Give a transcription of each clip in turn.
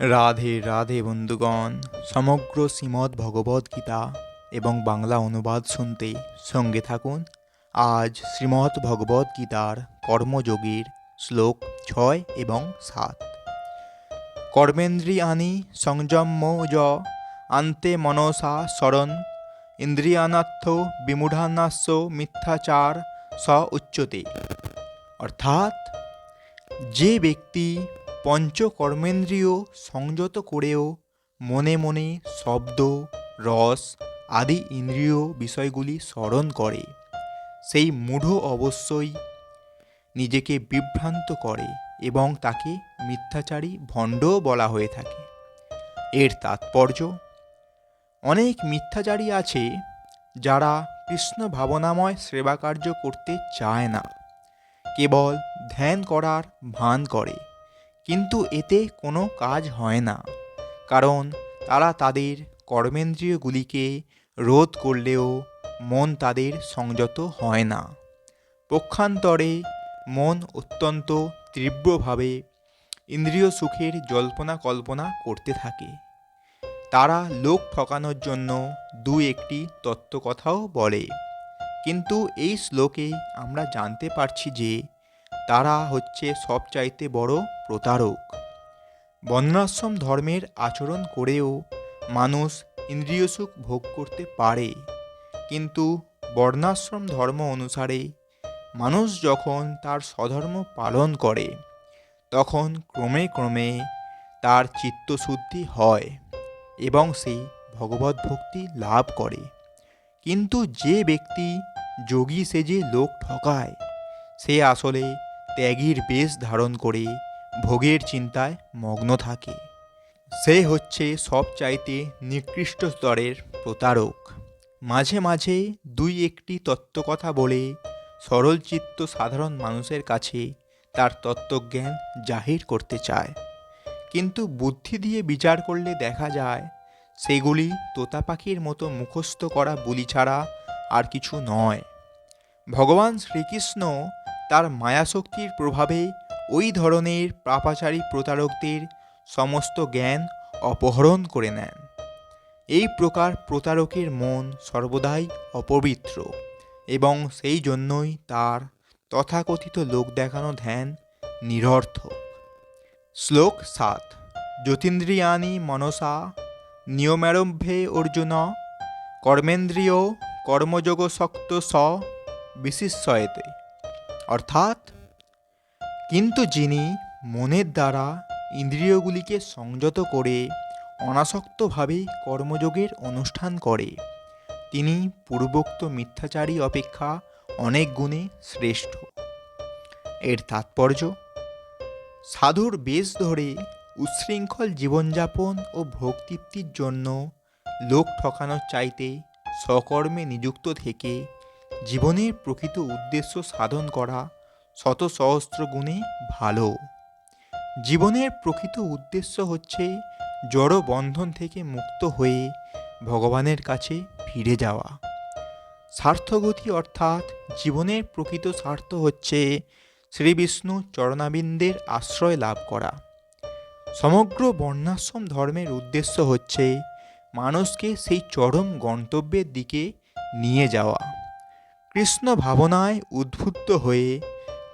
রাধে রাধে বন্ধুগণ, সমগ্র শ্রীমদ্ ভগবদ গীতা এবং বাংলা অনুবাদ শুনতে সঙ্গে থাকুন। আজ শ্রীমদ্ ভগবদ গীতার কর্মযোগীর শ্লোক ছয় এবং সাত। কর্মেন্দ্রিয়ানি সংযম্য য আন্তে মনসা স্মরণ ইন্দ্রিয়ানার্থ বিমূঢ়ানাস্য মিথ্যাচার স উচ্যতে অর্থাৎ, যে ব্যক্তি পঞ্চকর্মেন্দ্রিয় সংযত করেও মনে মনে শব্দ, রস আদি ইন্দ্রিয় বিষয়গুলি স্মরণ করে। সেই মূঢ় অবশ্যই নিজেকে বিভ্রান্ত করে এবং তাকে মিথ্যাচারী ভণ্ডও বলা হয়ে থাকে। এর তাৎপর্য? অনেক মিথ্যাচারী আছে যারা কৃষ্ণ ভাবনাময় সেবাকার্য করতে চায় না। কেবল ধ্যান করার ভান করে। কিন্তু এতে কোনো কাজ হয় না। কারণ তারা তাদের কর্মেন্দ্রিয়গুলিকে রোধ করলেও মন তাদের সংযত হয় না। পক্ষান্তরে মন অত্যন্ত তীব্রভাবে ইন্দ্রিয় সুখের জল্পনা কল্পনা করতে থাকে। তারা লোক ঠকানোর জন্য দু একটি তত্ত্বকথাও বলে। কিন্তু এই শ্লোকে আমরা জানতে পারছি যে তারা হচ্ছে সবচাইতে বড় প্রতারক। বর্ণাশ্রম ধর্মের আচরণ করেও মানুষ ইন্দ্রিয় সুখ ভোগ করতে পারে। কিন্তু বর্ণাশ্রম ধর্ম অনুসারে মানুষ যখন তার স্বধর্ম পালন করে, তখন ক্রমে ক্রমে তার চিত্তশুদ্ধি হয় এবং সে ভগবত ভক্তি লাভ করে। কিন্তু যে ব্যক্তি যোগী সেজে লোক ঠকায়, সে আসলে ত্যাগীর বেশ ধারণ করে ভোগের চিন্তায় মগ্ন থাকে। সে হচ্ছে সবচাইতে নিকৃষ্ট স্তরের প্রতারক। মাঝে মাঝে দুই একটি তত্ত্বকথা বলে সরলচিত্ত সাধারণ মানুষের কাছে তার তত্ত্বজ্ঞান জাহির করতে চায়। কিন্তু বুদ্ধি দিয়ে বিচার করলে দেখা যায়, সেগুলি তোতা পাখির মতো মুখস্থ করা বুলি ছাড়া আর কিছু নয়। ভগবান শ্রীকৃষ্ণ তার মায়াশক্তির প্রভাবে ওই ধরনের পাপাচারী প্রতারকদের সমস্ত জ্ঞান অপহরণ করে নেন। এই প্রকার প্রতারকের মন সর্বদাই অপবিত্র এবং সেই জন্যই তার তথাকথিত লোক দেখানো ধ্যান নিরর্থক শ্লোক সাত জ্যোতিন্দ্রিয়ানি মনসা নিয়মারম্ভে অর্জুন কর্মেন্দ্রিয় কর্মযোগ শক্ত স বিশিষ্যয়েতে। অর্থাৎ, কিন্তু যিনি মনের দ্বারা ইন্দ্রিয়গুলিকে সংযত করে অনাসক্তভাবে কর্মযোগের অনুষ্ঠান করে, তিনি পূর্বোক্ত মিথ্যাচারী অপেক্ষা অনেক গুণে শ্রেষ্ঠ। এর তাৎপর্য, সাধুর বেশ ধরে উচ্ছৃঙ্খল জীবনযাপন ও ভোগতৃপ্তির জন্য লোক ঠকানোর চাইতে সকর্মে নিযুক্ত থেকে জীবনের প্রকৃত উদ্দেশ্য সাধন করা শত সহস্র গুণে ভালো। জীবনের প্রকৃত উদ্দেশ্য হচ্ছে জড় বন্ধন থেকে মুক্ত হয়ে ভগবানের কাছে ফিরে যাওয়া। স্বার্থগতি অর্থাৎ জীবনের প্রকৃত স্বার্থ হচ্ছে শ্রী বিষ্ণু চরণাবিন্দের আশ্রয় লাভ করা। সমগ্র বর্ণাশ্রম ধর্মের উদ্দেশ্য হচ্ছে মানুষকে সেই চরম গন্তব্যের দিকে নিয়ে যাওয়া। কৃষ্ণ ভাবনায় উদ্বুদ্ধ হয়ে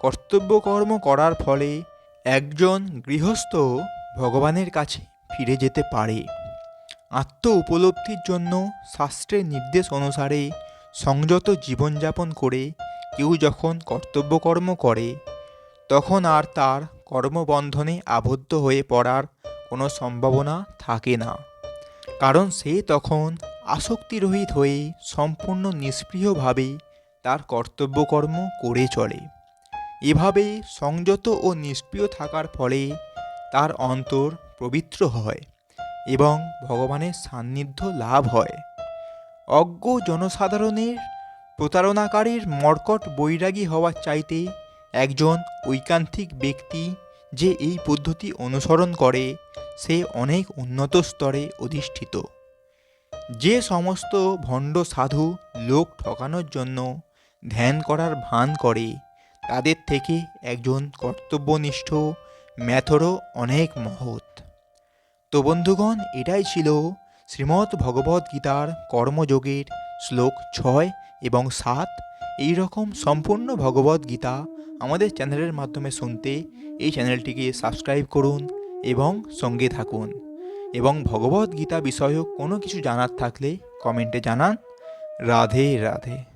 কর্তব্যকর্ম করার ফলে একজন গৃহস্থ ভগবানের কাছে ফিরে যেতে পারে। আত্ম উপলব্ধির জন্য শাস্ত্রের নির্দেশ অনুসারে সংযত জীবনযাপন করে কেউ যখন কর্তব্যকর্ম করে, তখন আর তার কর্মবন্ধনে আবদ্ধ হয়ে পড়ার কোনো সম্ভাবনা থাকে না। কারণ সে তখন আসক্তিরহিত হয়ে সম্পূর্ণ নিষ্প্রিয়ভাবে তার কর্তব্যকর্ম করে চলে। এভাবে সংযত ও নিষ্ক্রিয় থাকার ফলে তার অন্তর পবিত্র হয় এবং ভগবানের সান্নিধ্য লাভ হয়। অজ্ঞ জনসাধারণের প্রতারণাকারীর মর্কট বৈরাগী হওয়ার চাইতে একজন ঐকান্তিক ব্যক্তি যে এই পদ্ধতি অনুসরণ করে, সে অনেক উন্নত স্তরে অধিষ্ঠিত। যে সমস্ত ভণ্ড সাধু লোক ঠকানোর জন্য ধ্যান করার ভান করে। তাদের থেকে একজন কর্তব্যনিষ্ঠ ম্যাথরও অনেক মহৎ। তো বন্ধুগণ, এটাই ছিল শ্রীমদ্ ভগবদ্ গীতার কর্মযোগের শ্লোক ছয় এবং সাত। এই রকম সম্পূর্ণ ভগবদ্ গীতা আমাদের চ্যানেলের মাধ্যমে শুনতে এই চ্যানেলটিকে সাবস্ক্রাইব করুন এবং সঙ্গে থাকুন। এবং ভগবদ্ গীতা বিষয়ক কোনো কিছু জানার থাকলে কমেন্টে জানান। রাধে রাধে।